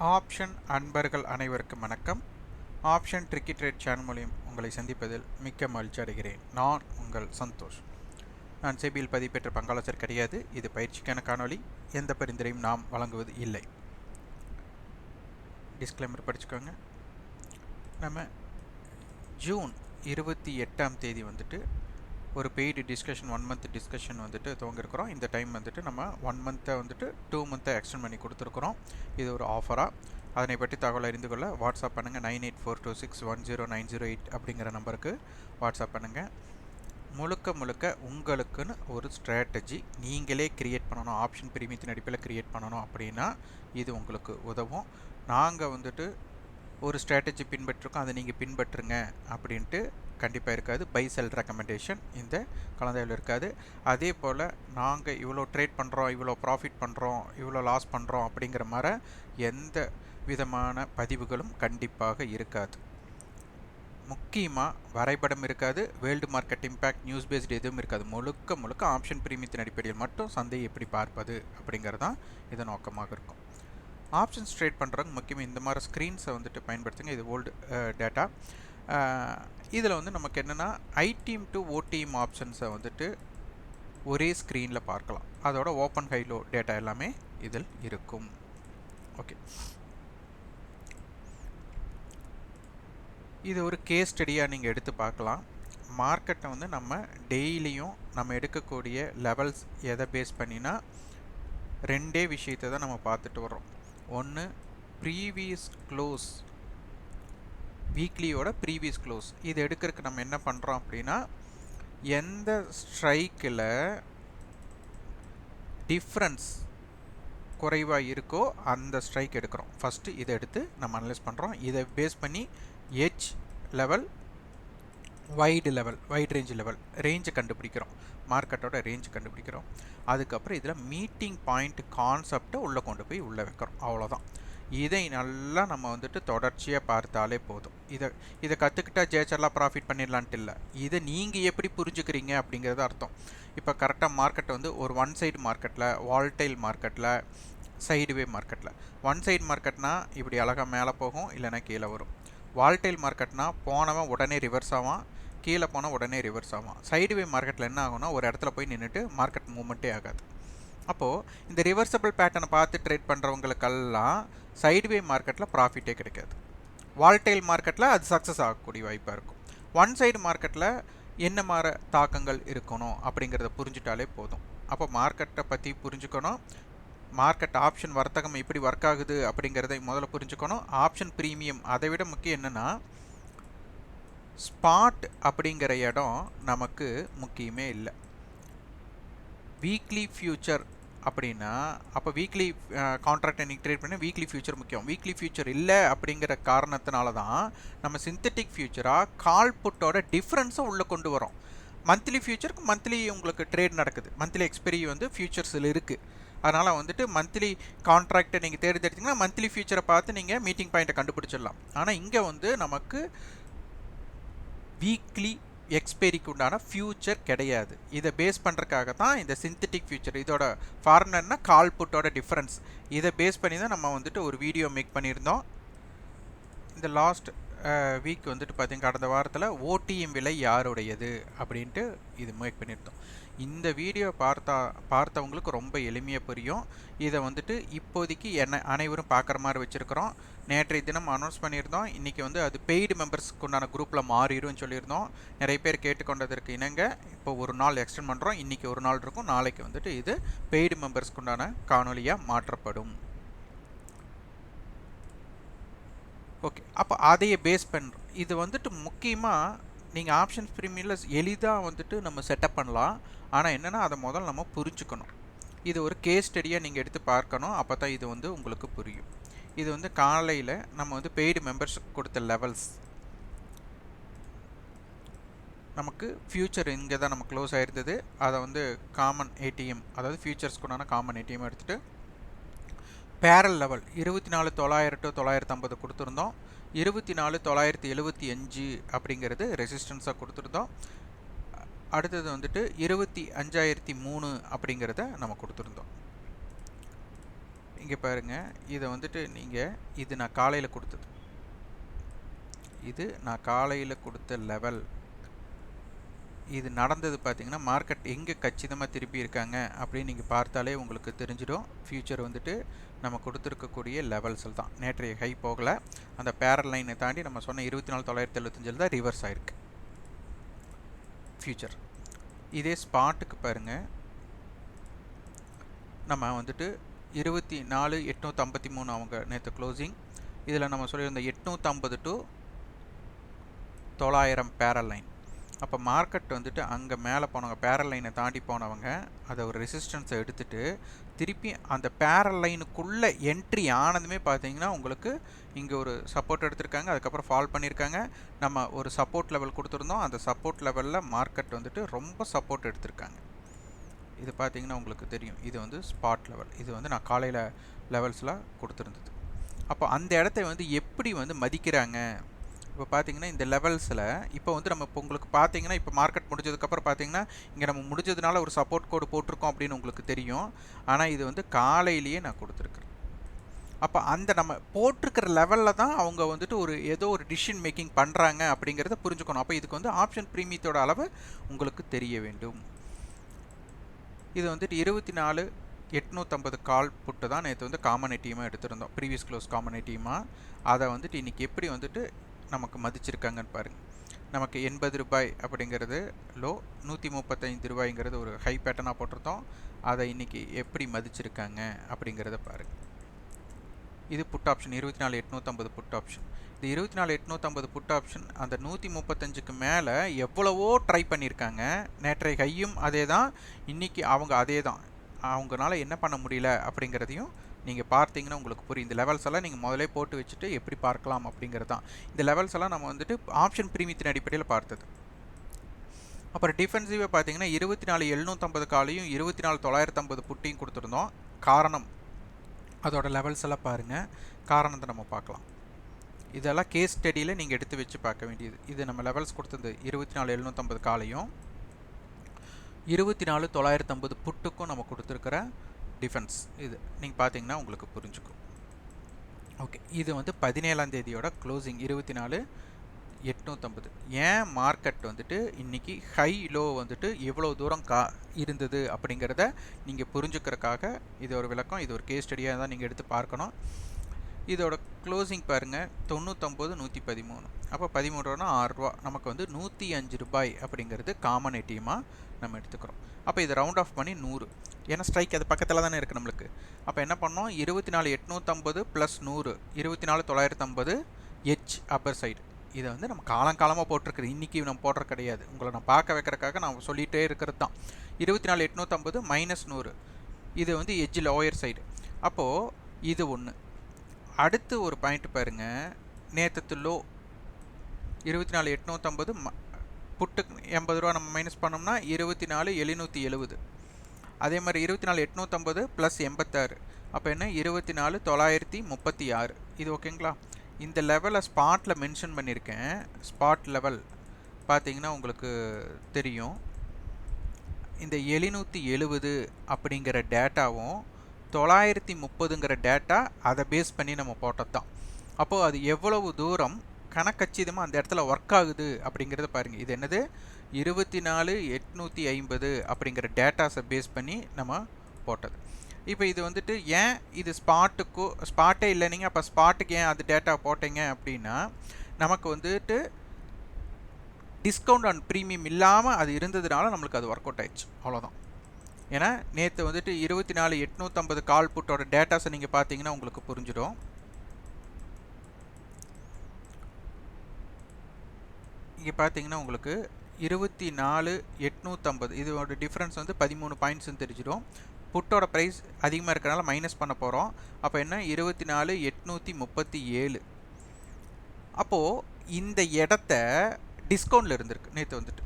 Option அன்பர்கள் அனைவருக்கும் வணக்கம். ஆப்ஷன் ட்ரிக்கி ட்ரேட் சேனல் மூலியம் உங்களை சந்திப்பதில் மிக்க மகிழ்ச்சி அடைகிறேன். நான் உங்கள் சந்தோஷ். நான் செபியில் பதிப்பெற்ற பங்காளர் கிடையாது. இது பயிற்சிக்கான காணொளி. எந்த பரிந்துரையும் நாம் வழங்குவது இல்லை. டிஸ்க்ளைமர் படிச்சுக்கோங்க. நம்ம ஜூன் இருபத்தி எட்டாம் தேதி வந்துட்டு ஒரு paid discussion one month discussion வந்துட்டு துவங்கிருக்கிறோம் இந்த டைம் வந்துட்டு நம்ம ஒன் மந்த்தை வந்துட்டு டூ மந்த்தை எக்ஸ்டெண்ட் பண்ணி கொடுத்துருக்குறோம். இது ஒரு ஆஃபராக அதனை பற்றி தகவல் அறிந்து கொள்ள வாட்ஸ்அப் பண்ணுங்கள் nine eight four two six one zero nine zero eight அப்படிங்கிற நம்பருக்கு வாட்ஸ்அப் பண்ணுங்கள் முழுக்க முழுக்க உங்களுக்குன்னு ஒரு ஸ்ட்ராட்டஜி நீங்களே க்ரியேட் பண்ணணும். ஆப்ஷன் பிரிமியத்தின் அடிப்பில் க்ரியேட் பண்ணணும் அப்படின்னா இது உங்களுக்கு உதவும். நாங்கள் வந்துட்டு ஒரு ஸ்ட்ராட்டஜி பின்பற்றிருக்கோம். அதை நீங்கள் பின்பற்றுங்க அப்படின்ட்டு கண்டிப்பாக இருக்காது. பை செல் ரெக்கமெண்டேஷன் இந்த கலந்தாய்வில் இருக்காது. அதே போல் நாங்கள் இவ்வளோ ட்ரேட் பண்ணுறோம் இவ்வளோ ப்ராஃபிட் பண்ணுறோம் இவ்வளோ லாஸ் பண்ணுறோம் அப்படிங்கிற மாதிரி எந்த விதமான பதிவுகளும் கண்டிப்பாக இருக்காது. முக்கியமாக வரைபடம் இருக்காது world market impact news based எதுவும் இருக்காது. முழுக்க முழுக்க ஆப்ஷன் பிரீமியத்தின் அடிப்படையில் மட்டும் சந்தையை எப்படி பார்ப்பது அப்படிங்கிறது தான் இது நோக்கமாக இருக்கும். ஆப்ஷன்ஸ் ட்ரேட் பண்ணுறவங்க முக்கியமாக இந்த மாதிரி ஸ்க்ரீன்ஸை வந்துட்டு பயன்படுத்துங்க. இது ஓல்டு டேட்டா இதில் வந்து நமக்கு என்னென்னா ஐடிஎம் டு ஓடிஎம் ஆப்ஷன்ஸை வந்துட்டு ஒரே ஸ்க்ரீனில் பார்க்கலாம். அதோட ஓப்பன் ஹைலோ டேட்டா எல்லாமே இதில் இருக்கும். ஓகே இது ஒரு கேஸ் ஸ்டடியாக நீங்கள் எடுத்து பார்க்கலாம். மார்க்கெட்டை வந்து நம்ம டெய்லியும் நம்ம எடுக்கக்கூடிய லெவல்ஸ் எதை பேஸ் பண்ணினா ரெண்டே விஷயத்தை தான் நம்ம பார்த்துட்டு வரோம் ஒன்று ப்ரீவியஸ் க்ளோஸ் வீக்லியோட ப்ரீவியஸ் க்ளோஸ் இது எடுக்கிறதுக்கு நம்ம என்ன பண்ணுறோம் அப்படின்னா எந்த ஸ்ட்ரைக்கில் டிஃப்ரென்ஸ் குறைவாக இருக்கோ அந்த ஸ்ட்ரைக் எடுக்கிறோம். ஃபஸ்ட்டு இதை எடுத்து நம்ம அனலைஸ் பண்ணுறோம் இதை பேஸ் பண்ணி H level wide level wide range level ரேஞ்சை கண்டுபிடிக்கிறோம். மார்க்கெட்டோட ரேஞ்ச் கண்டுபிடிக்கிறோம். அதுக்கப்புறம் இதில் மீட்டிங் பாயிண்ட் கான்செப்டை உள்ளே கொண்டு போய் உள்ளே வைக்கிறோம். அவ்வளோதான் இதை நல்லா நம்ம வந்துட்டு தொடர்ச்சியாக பார்த்தாலே போதும். இதை இதை கற்றுக்கிட்டா ஜெயிச்சர்லாம் ப்ராஃபிட் பண்ணிடலான்ட்டு இல்லை. இதை நீங்கள் எப்படி புரிஞ்சுக்கிறீங்க அப்படிங்கிறது அர்த்தம். இப்போ கரெக்டாக மார்க்கெட் வந்து ஒரு ஒன் சைடு மார்க்கெட்டில் வால்டைல் மார்க்கெட்டில் சைடுவே மார்க்கெட்டில் ஒன் சைடு மார்க்கெட்னா இப்படி அழகாக மேலே போகும் இல்லைனா கீழே வரும். வால்டைல் மார்க்கெட்னா போனவன் உடனே ரிவர்ஸ் ஆவான் கீழே போனால் உடனே ரிவர்ஸ் ஆகும் சைடுவே மார்க்கெட்டில் என்ன ஆகும்னா ஒரு இடத்துல போய் நின்றுட்டு மார்க்கெட் மூவ்மெண்ட்டே ஆகாது. அப்போது இந்த ரிவர்சபிள் பேட்டர்னை பார்த்து ட்ரேட் பண்ணுறவங்களுக்கெல்லாம் சைடுவே மார்க்கெட்டில் ப்ராஃபிட்டே கிடைக்காது. வால்டைல் மார்க்கெட்டில் அது சக்ஸஸ் ஆகக்கூடிய வாய்ப்பாக இருக்கும். ஒன் சைடு மார்க்கெட்டில் என்ன மாற தாக்கங்கள் இருக்கணும் அப்படிங்கிறத புரிஞ்சுட்டாலே போதும். அப்போ மார்க்கெட்டை பற்றி புரிஞ்சுக்கணும். மார்க்கெட் ஆப்ஷன் வர்த்தகம் எப்படி ஒர்க் ஆகுது அப்படிங்கிறத முதல்ல புரிஞ்சுக்கணும். ஆப்ஷன் ப்ரீமியம் அதை விட முக்கியம் என்னென்னா ஸ்பாட் அப்படிங்கிற இடம் நமக்கு முக்கியமே இல்லை. வீக்லி ஃபியூச்சர் அப்படின்னா அப்போ வீக்லி கான்ட்ராக்ட் நீங்கள் ட்ரேட் பண்ணி வீக்லி ஃபியூச்சர் முக்கியம். வீக்லி ஃபியூச்சர் இல்லை அப்படிங்கிற காரணத்தினால தான் நம்ம சிந்தட்டிக் ஃபியூச்சராக கால் புட்டோட டிஃப்ரென்ஸை உள்ளே கொண்டு வரோம் மந்த்லி ஃபியூச்சருக்கு மந்த்லி உங்களுக்கு ட்ரேட் நடக்குது. மந்த்லி எக்ஸ்பெரி வந்து ஃபியூச்சர்ஸில் இருக்குது அதனால் வந்துட்டு மந்த்லி கான்ட்ராக்டை நீங்கள் தேர்ந்தெடுத்தீங்கன்னா மந்த்லி ஃபியூச்சரை பார்த்து நீங்கள் மீட்டிங் பாயிண்ட்டை கண்டுபிடிச்சிடலாம். ஆனால் இங்கே வந்து நமக்கு வீக்லி எக்ஸ்பெரிக்கு உண்டான ஃபியூச்சர் கிடையாது. இதை பேஸ் பண்ணுறக்காக தான் இந்த சிந்தட்டிக் ஃபியூச்சர் இதோட ஃபார்முலன்னா கால்புட்டோட டிஃப்ரென்ஸ் இதை பேஸ் பண்ணி தான் நம்ம வந்துட்டு ஒரு வீடியோ மேக் பண்ணியிருந்தோம். இந்த லாஸ்ட் வீக் வந்துட்டு பார்த்திங்க கடந்த வாரத்தில் ஓடிஎம் விலை யாருடையது அப்படின்ட்டு இது மேக் பண்ணியிருந்தோம். இந்த வீடியோ பார்த்தா பார்த்தவங்களுக்கு ரொம்ப எளிமையாக புரியும். இதை வந்துட்டு இப்போதைக்கு என்ன அனைவரும் பார்க்குற மாதிரி வச்சுருக்கிறோம். நேற்றைய தினம் அனௌன்ஸ் பண்ணியிருந்தோம். இன்றைக்கி வந்து அது பெய்டு மெம்பர்ஸ்க்கு உண்டான குரூப்பில் மாறிடும் சொல்லியிருந்தோம். நிறைய பேர் கேட்டுக்கொண்டதற்கு இணங்க இப்போ ஒரு நாள் எக்ஸ்டெண்ட் பண்ணுறோம் இன்றைக்கி ஒரு நாள் இருக்கும். நாளைக்கு வந்துட்டு இது பெய்டு மெம்பர்ஸ்க்கு உண்டான காணொலியாக மாற்றப்படும். ஓகே அப்போ அதையே பேஸ் பண்ணுறோம் இது வந்துட்டு முக்கியமாக நீங்கள் ஆப்ஷன்ஸ் ப்ரீமியில் எளிதாக வந்துட்டு நம்ம செட்டப் பண்ணலாம். ஆனால் என்னென்னா அதை முதல்ல நம்ம புரிஞ்சுக்கணும். இது ஒரு கேஸ் ஸ்டடியாக நீங்கள் எடுத்து பார்க்கணும். அப்போ தான் இது வந்து உங்களுக்கு புரியும். இது வந்து காலையில் நம்ம வந்து பெய்டு மெம்பர்ஸ் கொடுத்த லெவல்ஸ் நமக்கு ஃப்யூச்சர் இங்கே தான் நம்ம க்ளோஸ் ஆகிருந்தது அதை வந்து காமன் ஏடிஎம் அதாவது ஃபியூச்சர்ஸ்க்குண்டான காமன் ஏடிஎம் எடுத்துகிட்டு பேரல் லெவல். இருபத்தி நாலு தொள்ளாயிரம் டு தொள்ளாயிரத்து ஐம்பது கொடுத்துருந்தோம். இருபத்தி நாலு தொள்ளாயிரத்தி எழுபத்தி அஞ்சு அப்படிங்கிறது ரெசிஸ்டன்ஸாக கொடுத்துருந்தோம். அடுத்தது வந்துட்டு இருபத்தி அஞ்சாயிரத்தி மூணு அப்படிங்கிறத நம்ம கொடுத்துருந்தோம். இங்கே பாருங்கள் இதை வந்துட்டு நீங்கள் இது நான் காலையில் கொடுத்தது. இது நான் காலையில் கொடுத்த லெவல். இது நடந்தது பார்த்தீங்கன்னா மார்க்கெட் எங்கே கச்சிதமாக திருப்பி இருக்காங்க அப்படின்னு நீங்கள் பார்த்தாலே உங்களுக்கு தெரிஞ்சிடும். ஃப்யூச்சர் வந்துட்டு நம்ம கொடுத்துருக்கக்கூடிய லெவல்ஸில் தான். நேற்றைய ஹை போகலை. அந்த பேரல் லைனை தாண்டி நம்ம சொன்ன இருபத்தி நாலு தொள்ளாயிரத்தி எழுபத்தஞ்சில் தான் ரிவர்ஸ் ஆயிருக்கு. ஃப்யூச்சர் இதே ஸ்பாட்டுக்கு பாருங்கள் நம்ம வந்துட்டு இருபத்தி நாலு எட்நூற்றம்பத்தி மூணு அவங்க நேற்று க்ளோசிங் இதில் நம்ம சொல்லியிருந்த எட்நூற்றம்பது டு தொள்ளாயிரம் பேரல் லைன் அப்போ மார்க்கெட் வந்துட்டு அங்கே மேலே போனவங்க பேரல் லைனை தாண்டி போனவங்க அதை ஒரு ரெசிஸ்டன்ஸை எடுத்துகிட்டு திருப்பி அந்த பேரல் லைனுக்குள்ளே என்ட்ரி ஆனதுமே பார்த்தீங்கன்னா உங்களுக்கு இங்கே ஒரு சப்போர்ட் எடுத்திருக்காங்க. அதுக்கப்புறம் ஃபால் பண்ணியிருக்காங்க நம்ம ஒரு சப்போர்ட் லெவல் கொடுத்துருந்தோம். அந்த சப்போர்ட் லெவலில் மார்க்கெட் வந்துட்டு ரொம்ப சப்போர்ட் எடுத்திருக்காங்க. இது பார்த்தீங்கன்னா உங்களுக்கு தெரியும். இது வந்து ஸ்பாட் லெவல் இது வந்து நான் காலையில் லெவல்ஸில் கொடுத்துருந்தது. அப்போ அந்த இடத்த வந்து எப்படி வந்து மதிக்கிறாங்க? இப்போ பார்த்தீங்கன்னா இந்த லெவல்ஸில் இப்போ வந்து நம்ம இப்போ உங்களுக்கு பார்த்தீங்கன்னா இப்போ மார்க்கெட் முடிஞ்சதுக்கப்புறம் பார்த்தீங்கன்னா இங்கே நம்ம முடிஞ்சதுனால ஒரு சப்போர்ட் கோடு போட்டிருக்கோம் அப்படின்னு உங்களுக்கு தெரியும். ஆனால் இது வந்து காலையிலேயே நான் கொடுத்துருக்குறேன். அப்போ அந்த நம்ம போட்டிருக்கிற லெவலில் தான் அவங்க வந்துட்டு ஒரு ஏதோ ஒரு டிசிஷன் மேக்கிங் பண்ணுறாங்க அப்படிங்கிறத புரிஞ்சுக்கணும். அப்போ இதுக்கு வந்து ஆப்ஷன் ப்ரீமியத்தோட அளவு உங்களுக்கு தெரிய வேண்டும். இது வந்துட்டு இருபத்தி நாலு எட்நூற்றம்பது கால் புட்டு தான் நேற்று வந்து காமன் டீமாக எடுத்திருந்தோம். ப்ரீவியஸ் க்ளோஸ் காமன் டீமாக அதை வந்துட்டு இன்றைக்கி எப்படி வந்துட்டு நமக்கு மதிச்சிருக்காங்கன்னு பாருங்கள் நமக்கு எண்பது ரூபாய் அப்படிங்கிறது லோ நூற்றி முப்பத்தைந்து ரூபாய்ங்கிறது ஒரு ஹை பேட்டர்னாக போட்டிருந்தோம். அதை இன்றைக்கி எப்படி மதிச்சிருக்காங்க அப்படிங்கிறத பாருங்கள் இது புட் ஆப்ஷன் இருபத்தி நாலு எட்நூற்றம்பது புட் ஆப்ஷன் இது இருபத்தி நாலு எட்நூற்றம்பது புட் ஆப்ஷன் அந்த நூற்றி முப்பத்தஞ்சுக்கு மேலே எவ்வளவோ ட்ரை பண்ணியிருக்காங்க நேற்றைய ஹையும் அதே தான் இன்றைக்கி அவங்க அதே தான் அவங்களால என்ன பண்ண முடியல அப்படிங்கிறதையும் நீங்கள் பார்த்தீங்கன்னா உங்களுக்கு புரியும். இந்த லெவல்ஸ் எல்லாம் நீங்கள் முதலே போட்டு வச்சுட்டு எப்படி பார்க்கலாம் அப்படிங்கிறது தான். இந்த லெவல்ஸ் எல்லாம் நம்ம வந்துட்டு ஆப்ஷன் பிரீமியத்தின் அடிப்படையில் பார்த்தது. அப்புறம் டிஃபென்சிவாக பார்த்தீங்கன்னா இருபத்தி நாலு எழுநூற்றம்பது காலையும் இருபத்தி நாலு தொள்ளாயிரத்தம்பது புட்டியும் கொடுத்துருந்தோம். காரணம் அதோட லெவல்ஸ் எல்லாம் பாருங்கள் காரணத்தை நம்ம பார்க்கலாம். இதெல்லாம் கேஸ் ஸ்டடியில் நீங்கள் எடுத்து வச்சு பார்க்க வேண்டியது. இது நம்ம லெவல்ஸ் கொடுத்தது இருபத்தி நாலு எழுநூற்றம்பது காலையும் இருபத்தி நாலு தொள்ளாயிரத்தம்பது புட்டுக்கும் நம்ம கொடுத்துருக்கிற டிஃபென்ஸ் இது நீங்கள் பார்த்தீங்கன்னா உங்களுக்கு புரிஞ்சுக்கும். ஓகே இது வந்து பதினேழாம் தேதியோட க்ளோசிங் இருபத்தி நாலு எட்நூற்றம்பது ஏன் மார்க்கெட் வந்துட்டு இன்றைக்கி ஹை லோ வந்துட்டு எவ்வளோ தூரம் கா இருந்தது அப்படிங்கிறத நீங்கள் புரிஞ்சுக்கிறதுக்காக இது ஒரு விளக்கம் இது ஒரு கேஸ் ஸ்டடியாக தான் நீங்கள் எடுத்து பார்க்கணும். இதோட க்ளோசிங் பாருங்கள் தொண்ணூற்றொம்பது நூற்றி பதிமூணு அப்போ பதிமூணு ரூபா. ஆறுரூவா நமக்கு வந்து நூற்றி அஞ்சு ரூபாய் அப்படிங்கிறது காமன் ஏடிஎம்மாக நம்ம எடுத்துக்கிறோம். அப்போ இது ரவுண்ட் ஆஃப் பண்ணி நூறு. ஏன்னா ஸ்ட்ரைக் அது பக்கத்தில் தானே இருக்குது நம்மளுக்கு. அப்போ என்ன பண்ணோம்? இருபத்தி நாலு எட்நூற்றம்பது ப்ளஸ் நூறு. இருபத்தி நாலு தொள்ளாயிரத்தம்பது ஹெச் அப்பர் சைடு இதை வந்து நம்ம காலங்காலமாக போட்டிருக்குறது இன்றைக்கி நம்ம போடுற கிடையாது. உங்களை நான் பார்க்க வைக்கிறக்காக நான் சொல்லிகிட்டே இருக்கிறது தான். இருபத்தி நாலு எட்நூற்றம்பது மைனஸ் நூறு. இது வந்து எஜ்ஜு லோயர் சைடு அப்போது இது ஒன்று அடுத்து ஒரு பாயிண்ட் பாருங்கள் நேற்று லோ இருபத்தி நாலு எட்நூற்றம்பது ம புட்டு எண்பது ரூபா நம்ம மைனஸ் பண்ணோம்னா இருபத்தி நாலு எழுநூற்றி எழுபது அதே மாதிரி இருபத்தி நாலு எட்நூற்றம்பது ப்ளஸ் எண்பத்தாறு. அப்போ என்ன? இருபத்தி நாலு தொள்ளாயிரத்தி முப்பத்தி ஆறு இது ஓகேங்களா இந்த லெவலை ஸ்பாட்டில் மென்ஷன் பண்ணியிருக்கேன் ஸ்பாட் லெவல் பார்த்தீங்கன்னா உங்களுக்கு தெரியும். இந்த எழுநூற்றி எழுபது அப்படிங்கிற டேட்டாவும் தொள்ளாயிரத்தி முப்பதுங்கிற டேட்டா அதை பேஸ் பண்ணி நம்ம போட்டது தான் அப்போது அது எவ்வளவு தூரம் கணக்கச்சிதமாக அந்த இடத்துல ஒர்க் ஆகுது அப்படிங்கிறத பாருங்கள் இது என்னது? இருபத்தி நாலு எட்நூற்றி ஐம்பது அப்படிங்கிற டேட்டாஸை பேஸ் பண்ணி நம்ம போட்டது. இப்போ இது வந்துட்டு ஏன் இது ஸ்பாட்டுக்கு ஸ்பாட்டே இல்லை நீங்கள் அப்போ ஸ்பாட்டுக்கு ஏன் அது டேட்டா போட்டீங்க அப்படின்னா நமக்கு வந்துட்டு டிஸ்கவுண்ட் அண்ட் ப்ரீமியம் இல்லாமல் அது இருந்ததுனால நம்மளுக்கு அது ஒர்க் அவுட் ஆயிடுச்சு. அவ்வளோதான் ஏன்னா நேற்று வந்துட்டு இருபத்தி நாலு எட்நூற்றம்பது கால் புட்டோட டேட்டாஸை நீங்கள் பார்த்தீங்கன்னா உங்களுக்கு புரிஞ்சிடும். இங்கே பார்த்தீங்கன்னா உங்களுக்கு இருபத்தி நாலு எட்நூற்றம்பது இதோட டிஃப்ரென்ஸ் வந்து பதிமூணு பாயிண்ட்ஸ்னு தெரிஞ்சிடும். புட்டோட ப்ரைஸ் அதிகமாக இருக்கிறனால மைனஸ் பண்ண போகிறோம் அப்போ என்ன? இருபத்தி நாலு எட்நூற்றி முப்பத்தி ஏழு அப்போது இந்த இடத்த டிஸ்கவுண்டில் இருந்திருக்கு. நேற்று வந்துட்டு.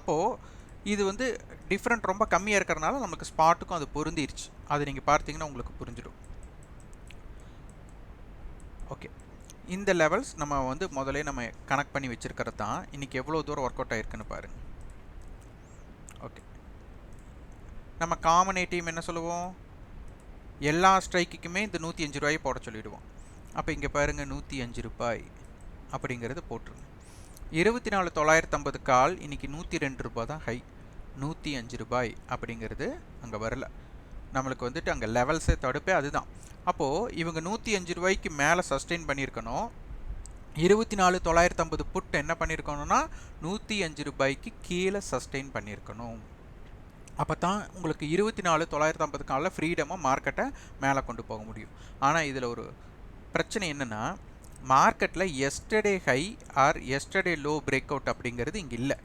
அப்போது இது வந்து டிஃப்ரெண்ட் ரொம்ப கம்மியாக இருக்கிறனால நமக்கு ஸ்பாட்டுக்கும் அது பொருந்திருச்சு. அது நீங்கள் பார்த்தீங்கன்னா உங்களுக்கு புரிஞ்சிடும். ஓகே இந்த லெவல்ஸ் நம்ம வந்து முதலே நம்ம கனெக்ட் பண்ணி வச்சுருக்கிறது தான். இன்றைக்கி எவ்வளோ தூரம் ஒர்க் அவுட் ஆயிருக்குன்னு பாருங்கள் ஓகே நம்ம காமன் ஏடிஎம் என்ன சொல்லுவோம்? எல்லா ஸ்ட்ரைக்குக்குமே இந்த நூற்றி அஞ்சு ரூபாயை போட சொல்லிவிடுவோம் அப்போ இங்கே பாருங்கள் நூற்றி அஞ்சு ரூபாய் அப்படிங்கிறது போட்டுருங்க. இருபத்தி நாலு தொள்ளாயிரத்தம்பது கால் இன்றைக்கி நூற்றி ரெண்டு ரூபாய் தான் ஹை நூற்றி அஞ்சு ரூபாய் அப்படிங்கிறது அங்கே வரல. நம்மளுக்கு வந்துட்டு அங்கே லெவல்ஸே தடுப்பே அதுதான். அப்போது இவங்க நூற்றி அஞ்சு ரூபாய்க்கு மேலே சஸ்டெயின் பண்ணியிருக்கணும். இருபத்தி நாலு தொள்ளாயிரத்தம்பது புட் என்ன பண்ணியிருக்கணும்னா நூற்றி அஞ்சு ரூபாய்க்கு கீழே சஸ்டெயின் பண்ணியிருக்கணும். அப்போ தான் உங்களுக்கு இருபத்தி நாலு தொள்ளாயிரத்து ஐம்பது காலில் ஃப்ரீடமாக மார்க்கெட்டை மேலே கொண்டு போக முடியும். ஆனால் இதில் ஒரு பிரச்சனை என்னென்னா மார்க்கெட்டில் yesterday high or yesterday low break out அப்படிங்கிறது இங்கே இல்லை.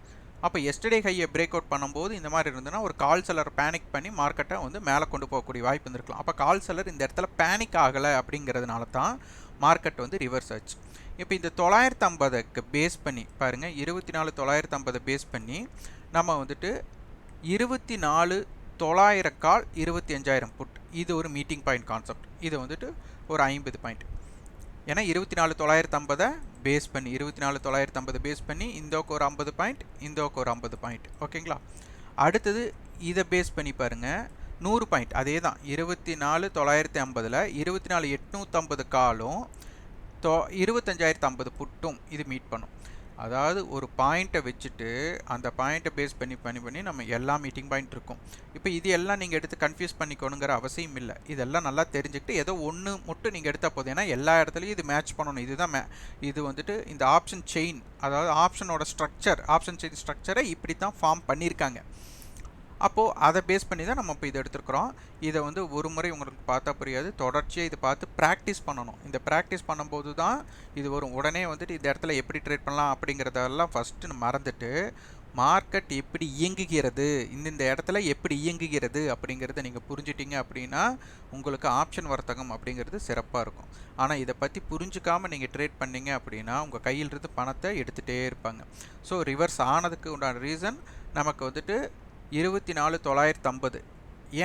அப்போ எஸ்டர்டே ஹையை பிரேக் அவுட் பண்ணும்போது இந்த மாதிரி இருந்ததுன்னா ஒரு கால் செலர் பேனிக் பண்ணி மார்க்கெட்டை வந்து மேலே கொண்டு போகக்கூடிய வாய்ப்பு இருந்திருக்கலாம். அப்போ கால் செல்லர் இந்த இடத்துல பேனிக் ஆகலை அப்படிங்கிறதுனால தான் மார்க்கெட் வந்து ரிவர்ஸ் ஆச்சு. இப்போ இந்த தொள்ளாயிரத்து ஐம்பதுக்கு பேஸ் பண்ணி பாருங்கள் இருபத்தி நாலு தொள்ளாயிரத்து ஐம்பதை பேஸ் பண்ணி நம்ம வந்துட்டு இருபத்தி நாலு தொள்ளாயிரம் கால் இருபத்தி அஞ்சாயிரம் புட் இது ஒரு மீட்டிங் பாயிண்ட் கான்செப்ட் இது வந்துட்டு ஒரு ஐம்பது பாயிண்ட் ஏன்னா இருபத்தி நாலு தொள்ளாயிரத்து ஐம்பதை பேஸ் பண்ணி இருபத்தி நாலு தொள்ளாயிரத்து ஐம்பது பேஸ் பண்ணி இந்தோக்கு ஒரு ஐம்பது பாயிண்ட் இந்தோக்கு ஒரு ஐம்பது பாயிண்ட் ஓகேங்களா அடுத்தது இதை பேஸ் பண்ணி பாருங்கள் நூறு பாயிண்ட் அதே தான் இருபத்தி நாலு தொள்ளாயிரத்தி ஐம்பதில் இருபத்தி நாலு எட்நூற்றம்பது காலும் தொ இருபத்தஞ்சாயிரத்து ஐம்பது புட்டும் இது மீட் பண்ணும். அதாவது ஒரு பாயிண்ட்டை வச்சுட்டு அந்த பாயிண்ட்டை பேஸ் பண்ணி பண்ணி பண்ணி நம்ம எல்லா மீட்டிங் பாயிண்ட் இருக்கும். இப்போ இது எல்லாம் நீங்கள் எடுத்து கன்ஃபியூஸ் பண்ணிக்கணுங்கிற அவசியம் இல்லை. இதெல்லாம் நல்லா தெரிஞ்சுக்கிட்டு ஏதோ ஒன்று மட்டும் நீங்கள் எடுத்தால் போதும். ஏன்னா எல்லா இடத்துலையும் இது மேட்ச் பண்ணணும். இதுதான் மே இது வந்துட்டு இந்த ஆப்ஷன் செயின் அதாவது ஆப்ஷனோட ஸ்ட்ரக்சர் ஆப்ஷன் செயின் ஸ்ட்ரக்சரை இப்படி தான் ஃபார்ம் பண்ணியிருக்காங்க. அப்போது அதை பேஸ் பண்ணி தான் நம்ம இப்போ இதை எடுத்துருக்குறோம். இதை வந்து ஒரு முறை உங்களுக்கு பார்த்தா புரியாது. தொடர்ச்சியாக இதை பார்த்து ப்ராக்டிஸ் பண்ணணும். இந்த ப்ராக்டிஸ் பண்ணும்போது தான் இது வரும். உடனே வந்துட்டு இந்த இடத்துல எப்படி ட்ரேட் பண்ணலாம் அப்படிங்கிறதெல்லாம் ஃபஸ்ட்டு மறந்துட்டு மார்க்கெட் எப்படி இயங்குகிறது இந்த இந்த இடத்துல எப்படி இயங்குகிறது அப்படிங்கிறத நீங்கள் புரிஞ்சிட்டிங்க அப்படின்னா உங்களுக்கு ஆப்ஷன் வர்த்தகம் அப்படிங்கிறது சிறப்பாக இருக்கும். ஆனால் இதை பற்றி புரிஞ்சுக்காமல் நீங்கள் ட்ரேட் பண்ணீங்க அப்படின்னா உங்கள் கையிலிருந்து பணத்தை எடுத்துகிட்டே இருப்பாங்க. ஸோ ரிவர்ஸ் ஆனதுக்கு உண்டான ரீசன் நமக்கு வந்துட்டு இருபத்தி நாலு தொள்ளாயிரத்து ஐம்பது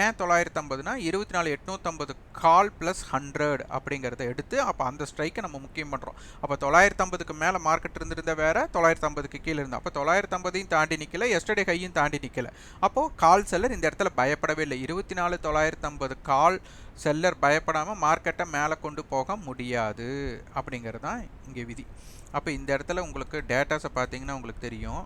ஏன் தொள்ளாயிரத்து ஐம்பதுனா இருபத்தி நாலு எட்நூற்றம்பது கால் ப்ளஸ் ஹண்ட்ரட் அப்படிங்கிறத எடுத்து அப்போ அந்த ஸ்ட்ரைக்கை நம்ம முக்கியம் பண்ணுறோம் அப்போ தொள்ளாயிரத்து ஐம்பதுக்கு மேலே மார்க்கெட் இருந்திருந்த வேறு தொள்ளாயிரத்து ஐம்பதுக்கு கீழே இருந்தால் அப்போ தொள்ளாயிரத்து ஐம்பதையும் தாண்டி நிற்கல எஸ்டர்டே கையும் தாண்டி நிற்கல அப்போது கால் செல்லர் இந்த இடத்துல பயப்படவே இல்லை. இருபத்தி நாலு தொள்ளாயிரத்து ஐம்பது கால் செல்லர் பயப்படாமல் மார்க்கெட்டை மேலே கொண்டு போக முடியாது அப்படிங்கிறது தான் இங்கே விதி. அப்போ இந்த இடத்துல உங்களுக்கு டேட்டாஸை பார்த்தீங்கன்னா உங்களுக்கு தெரியும்.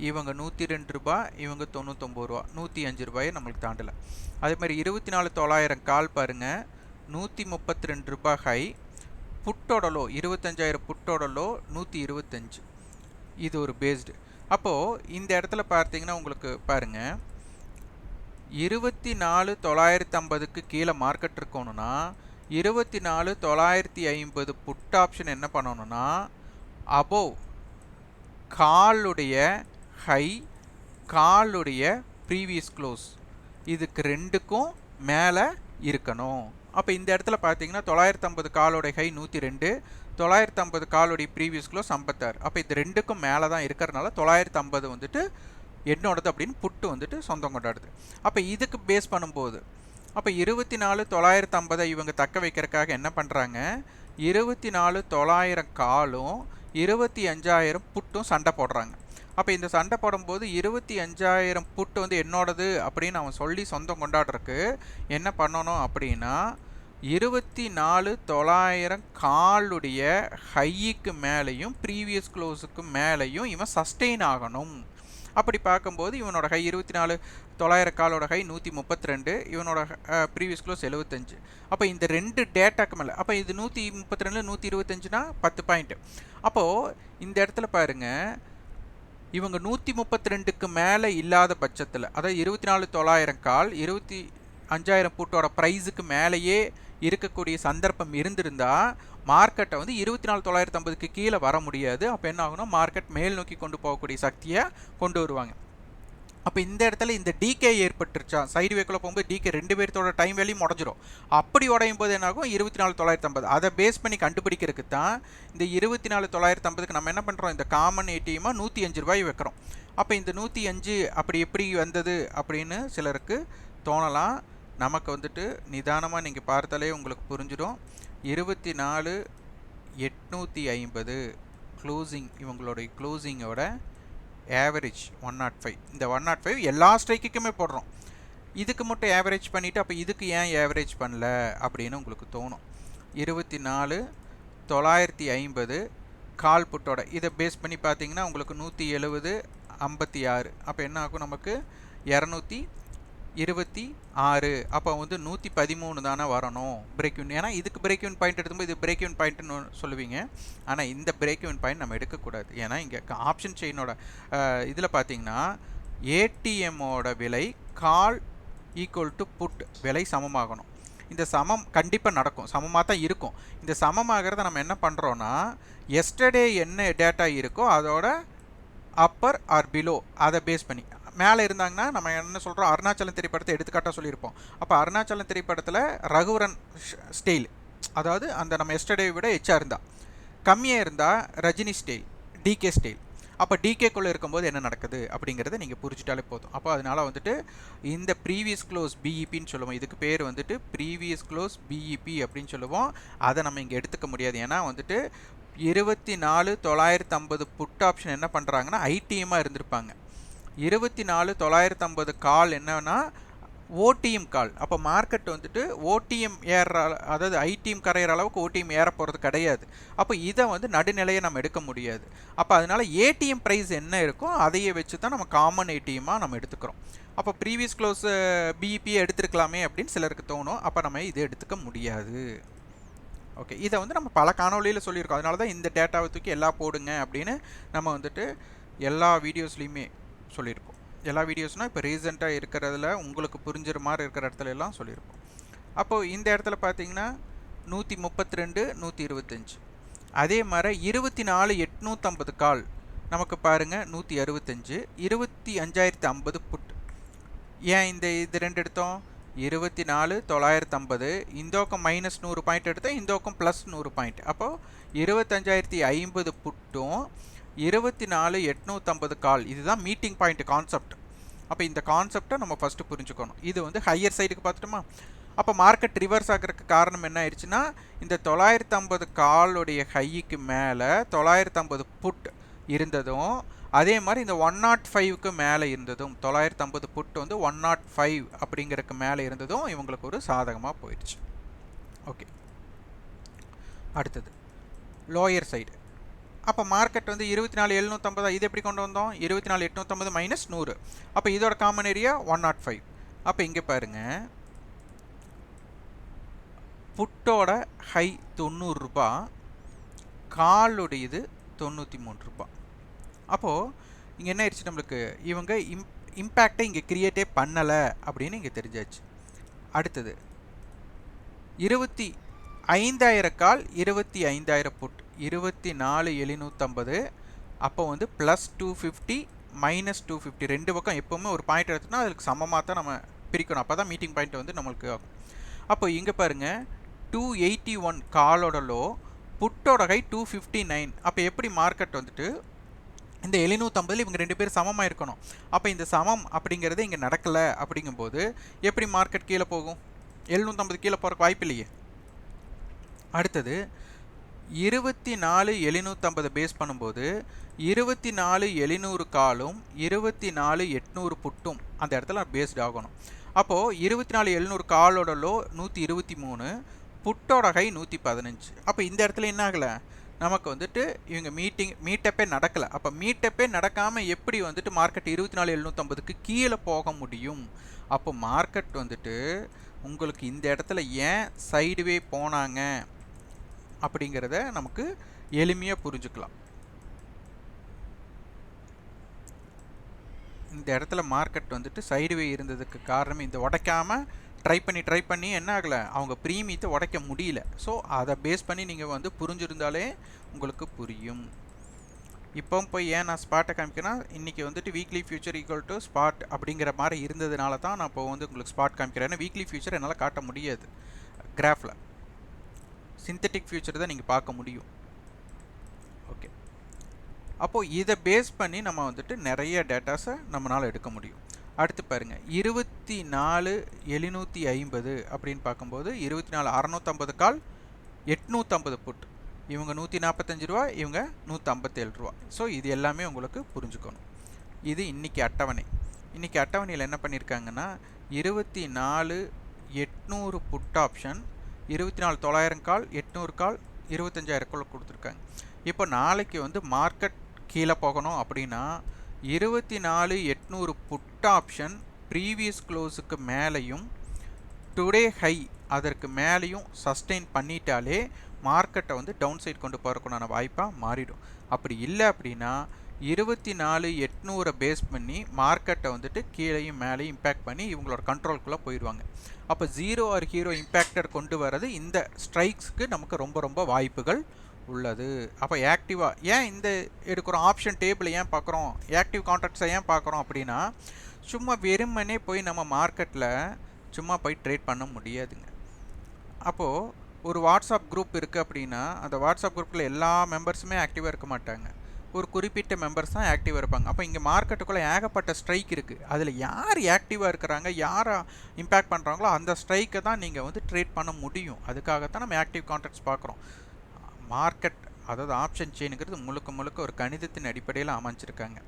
இவங்க நூற்றி ரெண்டு ரூபா இவங்க தொண்ணூத்தொம்பது ரூபா நூற்றி அஞ்சு ரூபாயை நம்மளுக்கு தாண்டலை. அதே மாதிரி இருபத்தி நாலு தொள்ளாயிரம் கால் பாருங்கள் நூற்றி முப்பத்தி ரெண்டு ரூபாய் ஹை புட்டோட லோ இருபத்தஞ்சாயிரம் புட்டோட லோ நூற்றி இருபத்தஞ்சு இது ஒரு பேஸ்டு அப்போது இந்த இடத்துல பார்த்தீங்கன்னா உங்களுக்கு பாருங்கள் இருபத்தி நாலு தொள்ளாயிரத்தி ஐம்பதுக்கு கீழே மார்க்கெட் இருக்கணும்னா இருபத்தி நாலு தொள்ளாயிரத்தி ஐம்பது புட் ஆப்ஷன் என்ன பண்ணணும்னா அபோவ் காலுடைய ஹை காலுடைய ப்ரீவியஸ் க்ளோஸ் இதுக்கு ரெண்டுக்கும் மேலே இருக்கணும். அப்போ இந்த இடத்துல பார்த்தீங்கன்னா தொள்ளாயிரத்து ஐம்பது காலோடைய ஹை நூற்றி ரெண்டு தொள்ளாயிரத்து ஐம்பது காலோடைய ப்ரீவியஸ் க்ளோஸ் ஐம்பத்தாறு. அப்போ இது ரெண்டுக்கும் மேலே தான் இருக்கிறனால தொள்ளாயிரத்து ஐம்பது வந்துட்டு என்னோடது அப்படின்னு புட்டு வந்துட்டு சொந்தம் கொண்டாடுது. அப்போ இதுக்கு பேஸ் பண்ணும்போது அப்போ இருபத்தி நாலு தொள்ளாயிரத்து ஐம்பதை இவங்க தக்க வைக்கிறதுக்காக என்ன பண்ணுறாங்க இருபத்தி நாலு தொள்ளாயிரம் காலும் இருபத்தி அஞ்சாயிரம் புட்டும் சண்டை போடுறாங்க. அப்போ இந்த சண்டை போடும்போது இருபத்தி அஞ்சாயிரம் புட்டு வந்து என்னோடது அப்படின்னு அவன் சொல்லி சொந்தம் கொண்டாடுறதுக்கு என்ன பண்ணணும் அப்படின்னா இருபத்தி நாலு தொள்ளாயிரம் காலுடைய ஹைக்கு மேலேயும் ப்ரீவியஸ் க்ளோஸுக்கு மேலேயும் இவன் சஸ்டெயின் ஆகணும். அப்படி பார்க்கும்போது இவனோட ஹை இருபத்தி நாலு தொள்ளாயிரம் காலோட ஹை நூற்றி முப்பத்தி ரெண்டு இவனோட ப்ரீவியஸ் க்ளோஸ் எழுபத்தஞ்சு அப்போ இந்த ரெண்டு டேட்டாக்கு மேலே அப்போ இது நூற்றி முப்பத்தி ரெண்டு நூற்றி இருபத்தஞ்சுனா பத்து பாயிண்ட்டு அப்போது இந்த இடத்துல பாருங்கள் இவங்க நூற்றி முப்பத்தி ரெண்டுக்கு மேலே இல்லாத பட்சத்தில் அதாவது இருபத்தி நாலு தொள்ளாயிரம் கால் இருபத்தி அஞ்சாயிரம் பூட்டோட ப்ரைஸுக்கு மேலேயே இருக்கக்கூடிய சந்தர்ப்பம் இருந்திருந்தால் மார்க்கெட்டை வந்து இருபத்தி நாலு தொள்ளாயிரத்தி ஐம்பதுக்கு கீழே வர முடியாது. அப்போ என்ன ஆகுனா மார்க்கெட் மேல் நோக்கி கொண்டு போகக்கூடிய சக்தியை கொண்டு வருவாங்க. அப்போ இந்த இடத்துல இந்த டிகே ஏற்பட்டுருச்சா? சைடு வேக்கில் போகும்போது டிகே ரெண்டு பேர்த்தோட டைம் வேலையும் உடஞ்சிரும் அப்படி உடையும் போது என்னாகும்? இருபத்தி நாலு தொள்ளாயிரத்தி ஐம்பது அதை பேஸ் பண்ணி கண்டுபிடிக்கிறதுக்கு தான் இந்த இருபத்தி நாலு தொள்ளாயிரத்தி ஐம்பதுக்கு நம்ம என்ன பண்ணுறோம் இந்த காமன் ஏடிஎம்மாக நூற்றி அஞ்சு ரூபாய் வைக்கிறோம். அப்போ இந்த நூற்றி அஞ்சு அப்படி எப்படி வந்தது அப்படின்னு சிலருக்கு தோணலாம். நமக்கு வந்துட்டு நிதானமாக நீங்கள் பார்த்தாலே உங்களுக்கு புரிஞ்சிடும். இருபத்தி நாலு எட்நூற்றி ஐம்பது க்ளோசிங் இவங்களுடைய க்ளோசிங்கோட ஆவரேஜ் ஒன் நாட் ஃபைவ் இந்த ஒன் நாட் ஃபைவ் எல்லா ஸ்ட்ரைக்குமே போடுறோம். இதுக்கு மட்டும் ஆவரேஜ் பண்ணிவிட்டு அப்போ இதுக்கு ஏன் ஆவரேஜ் பண்ணல அப்படின்னு உங்களுக்கு தோணும். இருபத்தி நாலு தொள்ளாயிரத்தி ஐம்பது கால் புட்டோட. இதை பேஸ் பண்ணி பார்த்தீங்கன்னா உங்களுக்கு நூற்றி எழுபது ஐம்பத்தி ஆறு. அப்போ என்ன ஆகும் நமக்கு? இரநூத்தி இருபத்தி ஆறு. அப்போ வந்து நூற்றி பதிமூணு தானே வரணும். பிரேக் யூன் ஏன்னா இதுக்கு பிரேக் யூன் பாயிண்ட் எடுக்கும்போது இது பிரேக் யூன் பாயிண்ட்னு சொல்லுவீங்க. ஆனால் இந்த பிரேக் யூன் பாயிண்ட் நம்ம எடுக்கக்கூடாது. ஏன்னா இங்கே ஆப்ஷன் செயினோட இதில் பார்த்தீங்கன்னா ஏடிஎம்மோட விலை கால் ஈக்குவல் டு புட் விலை சமமாகணும். இந்த சமம் கண்டிப்பாக நடக்கும். சமமாக தான் இருக்கும். இந்த சமமாகிறத நம்ம என்ன பண்ணுறோன்னா எஸ்டர்டே என்ன டேட்டா இருக்கோ அதோட அப்பர் ஆர் பிலோ அதை பேஸ் பண்ணி மேலே இருந்தாங்கன்னா நம்ம என்ன சொல்கிறோம் அருணாச்சலம் திரைப்படத்தை எடுத்துக்காட்டாக சொல்லியிருப்போம். அப்போ அருணாச்சலம் திரைப்படத்தில் ரகுவரன் ஸ்டைல் அதாவது அந்த நம்ம எஸ்டர்டே விட எச்சா இருந்தா. கம்மியாக இருந்தால் ரஜினி ஸ்டைல் டிகே ஸ்டைல் அப்போ டிகேக்குள்ளே இருக்கும்போது என்ன நடக்குது அப்படிங்கிறத நீங்கள் புரிஞ்சிட்டாலே போதும். அப்போ அதனால் வந்துட்டு இந்த ப்ரீவியஸ் க்ளோஸ் பிஇபின்னு சொல்லுவோம். இதுக்கு பேர் வந்துட்டு ப்ரீவியஸ் க்ளோஸ் பிஇபி அப்படின்னு சொல்லுவோம். அதை நம்ம இங்கே எடுத்துக்க முடியாது. ஏன்னா வந்துட்டு இருபத்தி நாலு தொள்ளாயிரத்து ஐம்பது புட் ஆப்ஷன் என்ன பண்ணுறாங்கன்னா ஐடிஎம்மாக இருந்திருப்பாங்க. இருபத்தி நாலு தொள்ளாயிரத்து ஐம்பது கால் என்னன்னா ஓடிஎம் கால். அப்போ மார்க்கெட் வந்துட்டு ஓடிஎம் ஏறுற அதாவது ஐடிஎம் கரையிற அளவுக்கு ஓடிஎம் ஏற போகிறது கிடையாது. அப்போ இதை வந்து நடுநிலையை நம்ம எடுக்க முடியாது. அப்போ அதனால் ஏடிஎம் ப்ரைஸ் என்ன இருக்கோ அதையே வச்சு தான் நம்ம காமன் ஏடிஎம்மாக நம்ம எடுத்துக்கிறோம். அப்போ ப்ரீவியஸ் க்ளோஸ் பிஇபியை எடுத்துருக்கலாமே அப்படின்னு சிலருக்கு தோணும். அப்போ நம்ம இதை எடுத்துக்க முடியாது. ஓகே இதை வந்து நம்ம பல காணொலியில் சொல்லியிருக்கோம். அதனால தான் இந்த டேட்டாவை தூக்கி எல்லாம் போடுங்க அப்படின்னு நம்ம வந்துட்டு எல்லா வீடியோஸ்லேயுமே சொல்லியிருக்கோம் எல்லா வீடியோஸ்னால் இப்போ ரீசெண்டாக இருக்கிறதுல உங்களுக்கு புரிஞ்சிற மாதிரி இருக்கிற இடத்துல எல்லாம் சொல்லியிருக்கோம் அப்போது இந்த இடத்துல பார்த்தீங்கன்னா நூற்றி முப்பத்தி ரெண்டு நூற்றி இருபத்தஞ்சி அதே மாதிரி இருபத்தி நாலு எட்நூற்றம்பது கால். நமக்கு பாருங்கள் நூற்றி அறுபத்தஞ்சு இருபத்தி அஞ்சாயிரத்தி ஐம்பது புட் ஏன் இந்த இது ரெண்டு எடுத்தோம்? இருபத்தி நாலு தொள்ளாயிரத்து ஐம்பது இந்தோக்கம் மைனஸ் நூறு பாயிண்ட் எடுத்தால் இந்தோக்கம் ப்ளஸ் நூறு பாயிண்ட் அப்போது இருபத்தஞ்சாயிரத்தி ஐம்பது புட்டும் இருபத்தி நாலு எட்நூற்றம்பது கால். இதுதான் மீட்டிங் பாயிண்ட் கான்செப்ட் அப்போ இந்த கான்செப்டை நம்ம ஃபஸ்ட்டு புரிஞ்சுக்கணும். இது வந்து ஹையர் சைடுக்கு பார்த்துட்டோமா? அப்போ மார்க்கெட் ரிவர்ஸ் ஆகிறதுக்கு காரணம் என்ன ஆயிடுச்சுன்னா இந்த தொள்ளாயிரத்து ஐம்பது காலுடைய ஹைக்கு மேலே தொள்ளாயிரத்து ஐம்பது புட் இருந்ததும் அதே மாதிரி இந்த ஒன் நாட் oh ஃபைவ்க்கு மேலே இருந்ததும் தொள்ளாயிரத்து ஐம்பது புட் வந்து ஒன் நாட் oh ஃபைவ் அப்படிங்கிறதுக்கு மேலே இருந்ததும் இவங்களுக்கு ஒரு சாதகமாக போயிடுச்சு. ஓகே அடுத்தது. லோயர் சைடு அப்போ மார்க்கெட் வந்து இருபத்தி நாலு எழுநூற்றம்பதா இது எப்படி கொண்டு வந்தோம்? இருபத்தி நாலு எட்நூற்றம்பது மைனஸ் நூறு. Oh அப்போ இதோட common area one nought five அப்போ இங்கே பாருங்கள் புட்டோட ஹை தொண்ணூறுரூபா காலுடையது தொண்ணூற்றி மூணு ரூபா. அப்போது இங்கே என்ன ஆயிடுச்சு நம்மளுக்கு? இவங்க இம் இம்பேக்டை இங்கே க்ரியேட்டே பண்ணலை அப்படின்னு இங்கே தெரிஞ்சாச்சு. அடுத்தது இருபத்தி ஐந்தாயிரம் கால் இருபத்தி ஐந்தாயிரம் புட். இருபத்தி நாலு எழுநூற்றம்பது அப்போ வந்து plus two fifty minus two fifty ரெண்டு பக்கம் எப்போவுமே ஒரு பாயிண்ட் எடுத்தோம்னா அதுக்கு சமமாக தான் நம்ம பிரிக்கணும். அப்போ தான் மீட்டிங் பாயிண்ட் வந்து நம்மளுக்கு ஆகும். அப்போ இங்கே பாருங்கள் டூ எயிட்டி ஒன் காலோட லோ புட்டோட ஹை டூ ஃபிஃப்டி நைன் அப்போ எப்படி மார்க்கெட் வந்துட்டு இந்த எழுநூற்றம்பதில் இவங்க ரெண்டு பேரும் சமமாக இருக்கணும். அப்போ இந்த சமம் அப்படிங்கிறது இங்கே நடக்கலை அப்படிங்கும்போது எப்படி மார்க்கெட் கீழே போகும்? எழுநூற்றம்பது கீழே போகிறக்கு வாய்ப்பு இல்லையே அடுத்தது இருபத்தி நாலு எழுநூற்றம்பது பேஸ் பண்ணும்போது இருபத்தி நாலு எழுநூறு காலும் இருபத்தி நாலு எட்நூறு புட்டும் அந்த இடத்துல பேஸ்ட் ஆகணும். அப்போது இருபத்தி நாலு எழுநூறு காலோட லோ நூற்றி இருபத்தி மூணு புட்டோட ஹை நூற்றி பதினஞ்சு அப்போ இந்த இடத்துல என்ன ஆகலை? நமக்கு வந்துட்டு இவங்க மீட்டிங் மீட்டப்பே நடக்கலை. அப்போ மீட்டப்பே நடக்காமல் எப்படி வந்துட்டு மார்க்கெட் இருபத்தி நாலு எழுநூற்றம்பதுக்கு கீழே போக முடியும்? அப்போ மார்க்கெட் வந்துட்டு உங்களுக்கு இந்த இடத்துல ஏன் சைடுவே போனாங்க? அப்படிங்கிறத நமக்கு எளிமையாக புரிஞ்சுக்கலாம். இந்த இடத்துல மார்க்கெட் வந்துட்டு சைடுவே இருந்ததுக்கு காரணம் இந்த உடைக்காமல் ட்ரை பண்ணி ட்ரை பண்ணி என்ன ஆகலை? அவங்க ப்ரீமியத்தை உடைக்க முடியல. ஸோ அதை பேஸ் பண்ணி நீங்கள் வந்து புரிஞ்சிருந்தாலே உங்களுக்கு புரியும். இப்போ போய் ஏன் நான் ஸ்பாட்டை காமிக்கிறேன் இன்றைக்கி வந்துட்டு weekly future equal to spot அப்படிங்கிற மாதிரி இருந்ததுனால தான் நான் இப்போ வந்து உங்களுக்கு ஸ்பாட் காமிக்கிறேன் ஏன்னா வீக்லி ஃபியூச்சர் என்னால் காட்ட முடியாது. கிராஃபில் சிந்தட்டிக் ஃபியூச்சர் தான் நீங்கள் பார்க்க முடியும். ஓகே அப்போது இதை பேஸ் பண்ணி நம்ம வந்துட்டு நிறைய டேட்டாஸை நம்மளால் எடுக்க முடியும். அடுத்து பாருங்கள் இருபத்தி நாலு எழுநூற்றி ஐம்பது அப்படின்னு பார்க்கும்போது இருபத்தி நாலு அறநூற்றம்பது கால் எட்நூற்றம்பது புட் இவங்க நூற்றி நாற்பத்தஞ்சு ரூபா இவங்க நூற்றம்பத்தேழு ரூபா. ஸோ இது எல்லாமே உங்களுக்கு புரிஞ்சுக்கணும். இது இன்றைக்கி அட்டவணை. இன்றைக்கி அட்டவணையில் என்ன பண்ணியிருக்காங்கன்னா இருபத்தி நாலு எட்நூறு புட் ஆப்ஷன் இருபத்தி நாலு தொள்ளாயிரம் கால் எட்நூறு கால் இருபத்தஞ்சாயிரம் கால் கொடுத்துருக்காங்க. இப்போ நாளைக்கு வந்து மார்க்கெட் கீழே போகணும் அப்படின்னா இருபத்தி நாலு எட்நூறு புட் ஆப்ஷன் ப்ரீவியஸ் க்ளோஸுக்கு மேலேயும் டுடே ஹை அதற்கு மேலேயும் சஸ்டெயின் பண்ணிட்டாலே மார்க்கெட்டை வந்து டவுன் சைட் கொண்டு போகிறதுக்குண்டான வாய்ப்பாக மாறிடும். அப்படி இல்லை அப்படின்னா இருபத்தி நாலு எட்நூறை பேஸ் பண்ணி மார்க்கெட்டை வந்துட்டு கீழேயும் மேலேயும் இம்பேக்ட் பண்ணி இவங்களோட கண்ட்ரோல்குள்ளே போயிடுவாங்க. அப்போ ஜீரோ ஆர் ஹீரோ இம்பேக்டர் கொண்டு வர்றது இந்த ஸ்ட்ரைக்ஸ்க்கு நமக்கு ரொம்ப ரொம்ப வாய்ப்புகள் உள்ளது. அப்போ ஆக்டிவாக ஏன் இந்த எடுக்கிறோம்? ஆப்ஷன் டேபிளை ஏன் பார்க்குறோம்? ஆக்டிவ் கான்ட்ராக்ட்ஸை ஏன் பார்க்குறோம் அப்படின்னா சும்மா வெறுமனே போய் நம்ம மார்க்கெட்டில் சும்மா போய் ட்ரேட் பண்ண முடியாதுங்க. அப்போது ஒரு வாட்ஸ்அப் குரூப் இருக்குது அப்படின்னா அந்த வாட்ஸ்அப் குரூப்பில் எல்லா மெம்பர்ஸுமே ஆக்டிவாக இருக்க மாட்டாங்க. ஒரு குறிப்பிட்ட மெம்பர்ஸ் தான் ஆக்டிவாக இருப்பாங்க. அப்போ இங்கே மார்க்கெட்டுக்குள்ளே ஏகப்பட்ட ஸ்ட்ரைக் இருக்குது அதில் யார் ஆக்டிவாக இருக்கிறாங்க யாரை இம்பேக்ட் பண்ணுறாங்களோ அந்த ஸ்ட்ரைக்கை தான் நீங்கள் வந்து ட்ரேட் பண்ண முடியும். அதுக்காகத்தான் நம்ம ஆக்டிவ் கான்ட்ராக்ட்ஸ் பார்க்குறோம். மார்க்கெட் அதாவது ஆப்ஷன் செயினுங்கிறது முழுக்க முழுக்க ஒரு கணிதத்தின் அடிப்படையில் அமைச்சிருக்காங்க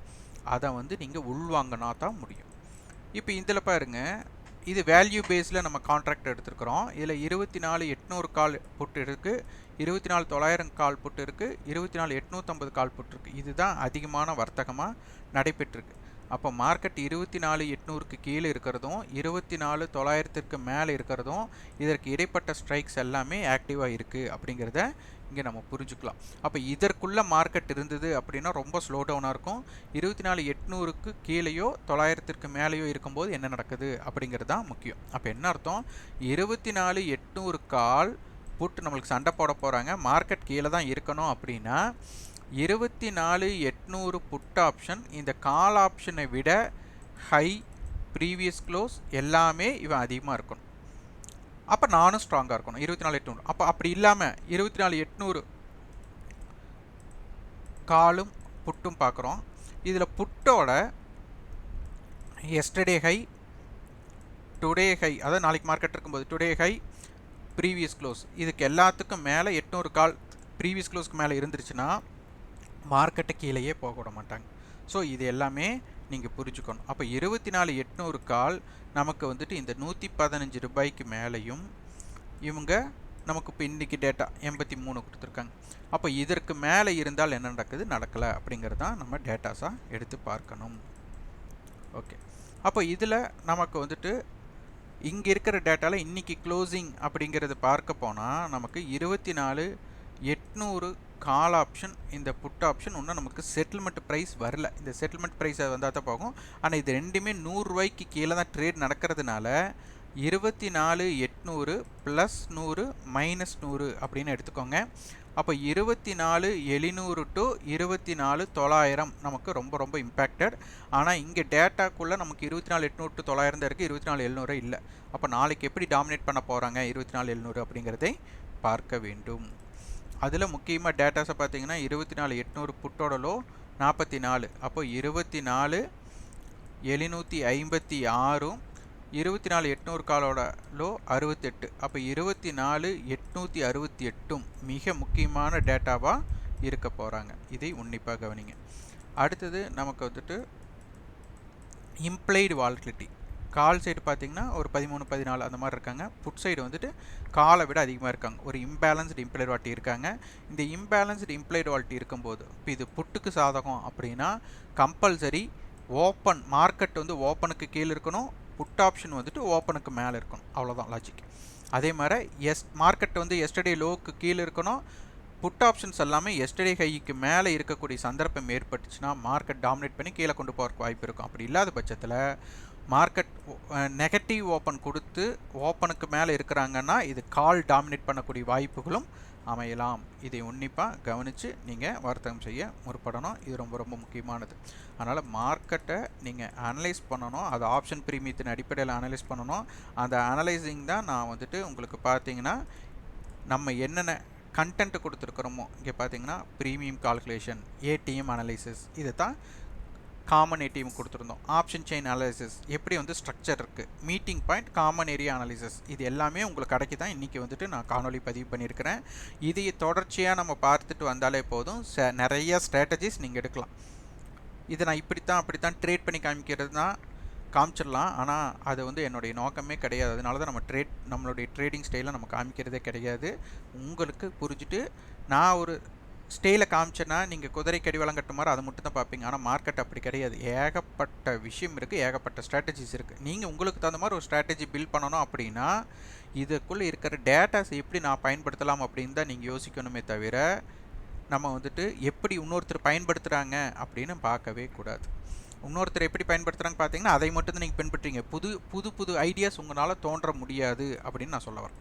அதை வந்து நீங்கள் உள்வாங்கினா தான் முடியும். இப்போ இதில் பாருங்கள் இது வேல்யூ பேஸில் நம்ம கான்ட்ராக்ட் எடுத்துருக்குறோம். இதில் இருபத்தி நாலு எட்நூறு கால் புட்டு இருக்குது இருபத்தி நாலு தொள்ளாயிரம் கால் புட்டு இருக்குது இருபத்தி நாலு எட்நூற்றம்பது கால் புட்டு இருக்குது இதுதான் அதிகமான வர்த்தகமாக நடைபெற்றிருக்கு. அப்போ மார்க்கெட் இருபத்தி நாலு எட்நூறுக்கு கீழே இருக்கிறதும் இருபத்தி நாலு தொள்ளாயிரத்திற்கு மேலே இருக்கிறதும் இதற்கு இடைப்பட்ட ஸ்ட்ரைக்ஸ் எல்லாமே ஆக்டிவாக இருக்குது அப்படிங்கிறத இங்கே நம்ம புரிஞ்சுக்கலாம். அப்போ இதற்குள்ளே மார்க்கெட் இருந்தது அப்படின்னா ரொம்ப ஸ்லோ டவுனாக இருக்கும். இருபத்தி நாலு எட்நூறுக்கு கீழேயோ தொள்ளாயிரத்திற்கு மேலேயோ இருக்கும்போது என்ன நடக்குது அப்படிங்கிறது தான் முக்கியம். அப்போ என்ன அர்த்தம்? இருபத்தி நாலு எட்நூறு கால் புட்டு நம்மளுக்கு சண்டை போட போகிறாங்க மார்க்கெட் கீழே தான் இருக்கணும் அப்படின்னா இருபத்தி நாலு எட்நூறு புட் ஆப்ஷன் இந்த கால் ஆப்ஷனை விட ஹை ப்ரீவியஸ் க்ளோஸ் எல்லாமே இவன் அதிகமாக இருக்கணும். அப்போ நானும் ஸ்ட்ராங்காக இருக்கணும். இருபத்தி நாலு எட்நூறு. அப்போ அப்படி இல்லாமல் இருபத்தி நாலு எட்நூறு காலும் புட்டும் பார்க்குறோம் இதில் புட்டோட எஸ்டர்டே ஹை டுடே ஹை அதாவது நாளைக்கு மார்க்கெட் இருக்கும்போது டுடே ஹை ப்ரீவியஸ் க்ளோஸ் இதுக்கு எல்லாத்துக்கும் மேலே எட்நூறு கால் ப்ரீவியஸ் க்ளோஸ்க்கு மேலே இருந்துருச்சுன்னா மார்க்கெட்டை கீழேயே போக விட மாட்டாங்க. ஸோ இது எல்லாமே நீங்கள் புரிஞ்சுக்கணும். அப்போ இருபத்தி நாலு எட்நூறு கால் நமக்கு வந்துட்டு இந்த நூற்றி பதினஞ்சு ரூபாய்க்கு மேலேயும் இவங்க நமக்கு இப்போ இன்றைக்கி டேட்டா எண்பத்தி மூணு கொடுத்துருக்காங்க. அப்போ இதற்கு மேலே இருந்தால் என்ன நடக்குது? நடக்கலை அப்படிங்கிறது தான் நம்ம டேட்டாஸாக எடுத்து பார்க்கணும். ஓகே அப்போ இதில் நமக்கு வந்துட்டு இங்கே இருக்கிற டேட்டாவில் இன்றைக்கி க்ளோசிங் அப்படிங்கிறது பார்க்க போனால் நமக்கு இருபத்தி நாலு எட்நூறு கால் ஆப்ஷன் இந்த புட் ஆப்ஷன் இன்னும் நமக்கு செட்டில்மெண்ட் ப்ரைஸ் வரல. இந்த செட்டில்மெண்ட் ப்ரைஸ் வந்தால் தான் போகும். ஆனால் இது ரெண்டுமே நூறுரூவாய்க்கு கீழே தான் ட்ரேட் நடக்கிறதுனால இருபத்தி நாலு எட்நூறு ப்ளஸ் நூறு மைனஸ் நூறு அப்படின்னு எடுத்துக்கோங்க. அப்போ இருபத்தி நாலு எழுநூறு டு இருபத்தி நாலு தொள்ளாயிரம் நமக்கு ரொம்ப ரொம்ப இம்பேக்டட் ஆனால் இங்கே டேட்டாக்குள்ளே நமக்கு இருபத்தி நாலு எட்நூறு டு தொள்ளாயிரம் தான் இருக்குது இருபத்தி நாலு எழுநூறு இல்லை. அப்போ நாளைக்கு எப்படி டாமினேட் பண்ண போகிறாங்க இருபத்தி நாலு எழுநூறு அப்படிங்கிறதை பார்க்க வேண்டும். அதில் முக்கியமாக டேட்டாஸை பார்த்தீங்கன்னா இருபத்தி நாலு எட்நூறு புட்டோட லோ நாற்பத்தி நாலு அப்போ இருபத்தி நாலு எழுநூற்றி ஐம்பத்தி ஆறும் இருபத்தி நாலு எட்நூறு காலோட லோ அறுபத்தெட்டு. அப்போ இருபத்தி நாலு எட்நூற்றி அறுபத்தி எட்டும் மிக முக்கியமான டேட்டாவாக இருக்க போகிறாங்க இதை உன்னிப்பாக கவனிங்க. அடுத்தது நமக்கு வந்துட்டு இம்ப்ளைடு வால்டிலிட்டி கால் சைடு பார்த்தீங்கன்னா ஒரு பதிமூணு பதினாலு அந்த மாதிரி இருக்காங்க. புட் சைடு வந்துட்டு காலை விட அதிகமாக இருக்காங்க. ஒரு இம்பேலன்ஸ்டு இம்ப்ளைட் வால்ட்டி இருக்காங்க. இந்த இம்பேலன்ஸ்டு இம்ப்ளைட் வால்ட்டி இருக்கும்போது இப்போ இது புட்டுக்கு சாதகம் அப்படின்னா கம்பல்சரி ஓப்பன் மார்க்கெட் வந்து ஓப்பனுக்கு கீழே இருக்கணும். புட் ஆப்ஷன் வந்துட்டு ஓப்பனுக்கு மேலே இருக்கணும். அவ்வளோதான் லாஜிக் அதே மாதிரி எஸ் மார்க்கெட் வந்து எஸ்டர்டே லோவுக்கு கீழே இருக்கணும். புட் ஆப்ஷன்ஸ் எல்லாமே எஸ்டர்டே ஹைக்கு மேலே இருக்கக்கூடிய சந்தர்ப்பம் ஏற்பட்டுச்சுன்னா மார்க்கெட் டாமினேட் பண்ணி கீழே கொண்டு போகிறக்கு வாய்ப்பு இருக்கும். அப்படி இல்லாத பட்சத்தில் மார்க்கெட் நெகட்டிவ் ஓப்பன் கொடுத்து ஓப்பனுக்கு மேலே இருக்கிறாங்கன்னா இது கால் டாமினேட் பண்ணக்கூடிய வாய்ப்புகளும் அமையலாம். இதை உன்னிப்பாக கவனித்து நீங்கள் வர்த்தகம் செய்ய முற்படணும். இது ரொம்ப ரொம்ப முக்கியமானது. அதனால் மார்க்கெட்டை நீங்கள் அனலைஸ் பண்ணணும். அது ஆப்ஷன் பிரீமியத்தின் அடிப்படையில் அனலைஸ் பண்ணணும். அந்த அனலைசிங் தான் நான் வந்துட்டு உங்களுக்கு பார்த்தீங்கன்னா நம்ம என்னென்ன கண்டென்ட் கொடுத்துருக்குறோமோ இங்கே பார்த்தீங்கன்னா ப்ரீமியம் கால்குலேஷன் ஏடிஎம் அனலைசிஸ் இதை தான் காமன் ஏடிஎம் கொடுத்துருந்தோம். ஆப்ஷன் செயின் அனாலிசிஸ் எப்படி வந்து ஸ்ட்ரக்சர் இருக்குது meeting point common area analysis இது எல்லாமே உங்களுக்கு கடைக்கு தான் இன்றைக்கி வந்துட்டு நான் காணொலி பதிவு பண்ணியிருக்கிறேன். இதை தொடர்ச்சியாக நம்ம பார்த்துட்டு வந்தாலே போதும். ச நிறைய ஸ்ட்ராட்டஜிஸ் நீங்கள் எடுக்கலாம். இதை நான் இப்படித்தான் அப்படித்தான் ட்ரேட் பண்ணி காமிக்கிறது தான் காமிச்சிடலாம். ஆனால் அது வந்து என்னுடைய நோக்கமே கிடையாது. அதனால தான் நம்ம ட்ரேட் நம்மளுடைய ட்ரேடிங் ஸ்டைலை நம்ம காமிக்கிறதே கிடையாது. உங்களுக்கு புரிஞ்சுட்டு நான் ஒரு ஸ்டேயில் காமிச்சேன்னா நீங்கள் குதிரை கடி வழங்கட்டுமாறு அதை மட்டும் தான் பார்ப்பீங்க. ஆனால் மார்க்கெட் அப்படி கிடையாது. ஏகப்பட்ட விஷயம் இருக்குது ஏகப்பட்ட ஸ்ட்ராட்டஜிஸ் இருக்குது நீங்கள் உங்களுக்கு தகுந்த மாதிரி ஒரு ஸ்ட்ராட்டஜி பில்ட் பண்ணணும் அப்படின்னா இதுக்குள்ளே இருக்கிற டேட்டாஸ் எப்படி நான் பயன்படுத்தலாம் அப்படின்னு தான் நீங்கள் யோசிக்கணுமே தவிர நம்ம வந்துட்டு எப்படி இன்னொருத்தர் பயன்படுத்துகிறாங்க அப்படின்னு பார்க்கவே கூடாது. இன்னொருத்தர் எப்படி பயன்படுத்துகிறாங்க பார்த்தீங்கன்னா அதை மட்டும் தான் நீங்கள் பின்பற்றீங்க புது புது புது ஐடியாஸ் உங்களால் தோன்ற முடியாது அப்படின்னு நான் சொல்ல வரேன்.